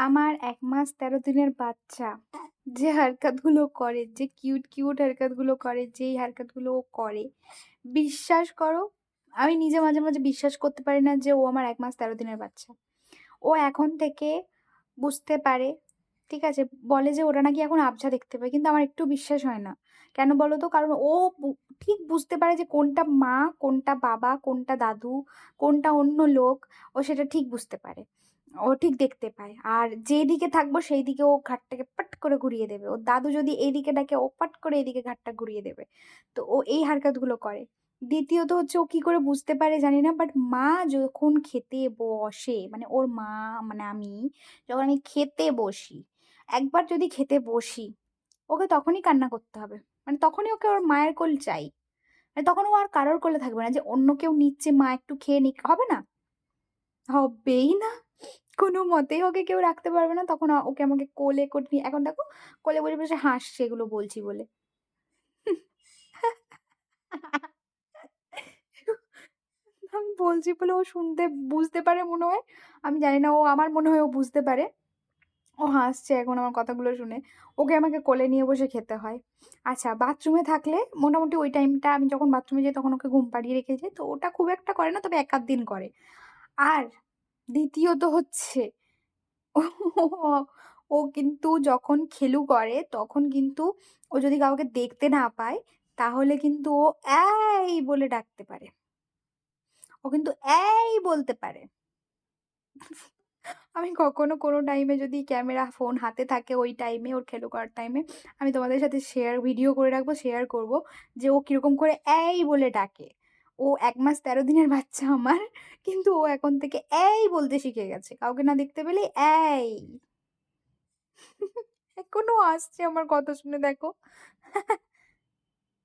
আমার এক মাস ১৩ দিনের বাচ্চা যে হারকাতগুলো করে, যে কিউট, কিউট হারকাতগুলো করে, যেই হারকাতগুলো ও করে, বিশ্বাস করো আমি নিজে মাঝে, মাঝে বিশ্বাস করতে পারি না যে ও আমার এক মাস ১৩ দিনের বাচ্চা। ও এখন থেকে বুঝতে পারে, ঠিক আছে? বলে যে ওরা নাকি এখন আবঝা দেখতে পায়। কিন্তু আমার একটু বিশ্বাস হয় না। কেন বলো তো? কারণ ও ঠিক বুঝতে পারে যে কোনটা মা, কোনটা বাবা, কোনটা দাদু, কোনটা অন্য লোক, ও সেটা ঠিক বুঝতে পারে। ও ঠিক দেখতে পায়। আর যেদিকে থাকব সেই দিকে ও ঘাটটাকে পাট করে ঘুরিয়ে দেবে। ওর দাদু যদি এইদিকে ডাকে ও পাট করে এদিকে ঘাটটা ঘুরিয়ে দেবে। তো ও এই হারকাতগুলো করে। দ্বিতীয়ত হচ্ছে ও কি করে বুঝতে পারে জানি না। বাট মা যখন খেতে বসে, মানে ওর মা মানে আমি যখন আমি খেতে বসি, একবার যদি খেতে বসি, ওকে তখনই কান্না করতে হবে। মানে তখনই ওকে ওর মায়ের কোল চাই। মানে তখন ও আর কারোর কোলে থাকবে না যে অন্য কেউ নিচ্ছে মা একটু খেয়ে নিক, হবে না? হবেই না। মতেই ওকে কেউ রাখতে পারবে না। তখন ওকে আমাকে কোলে করে নিয়ে এখন দেখো কোলে বসে, বসে হাসছে এগুলো বলছি বলে। আমি বলছি বলে ও শুনতে বুঝতে পারে মনে হয়। আমি জানি না ও আমার মনে হয় ও বুঝতে পারে। ও হাসছে এখন আমার কথাগুলো শুনে। ওকে আমাকে কোলে নিয়ে বসে খেতে হয়। আচ্ছা বাথরুমে থাকলে মোটামুটি ওই টাইমটা আমি যখন বাথরুমে যাই তখন ওকে ঘুম পাড়িয়ে রেখে যাই। তো ওটা খুব একটা করে না তবে এক আধ দিন করে। আর দ্বিতীয়ত হচ্ছে ও কিন্তু যখন খেলু করে তখন কিন্তু ও যদি কাউকে দেখতে না পায় তাহলে কিন্তু ও "এই" বলে ডাকতে পারে। ও কিন্তু "এই" বলতে পারে। আমি কখনো কোনো টাইমে যদি ক্যামেরা, ফোন হাতে থাকে ওই টাইমে ওর খেলু করার টাইমে আমি তোমাদের সাথে শেয়ার ভিডিও করে রাখব, শেয়ার করব যে ও কীরকম করে "এই" বলে ডাকে। ও এক মাস ১৩ দিনের বাচ্চা আমার। কিন্তু ও এখন থেকে "এই" বলতে শিখে গেছে। কাউকে না দেখতে পেলে "এই" এখনও আসছে আমার কথা শুনে, দেখো।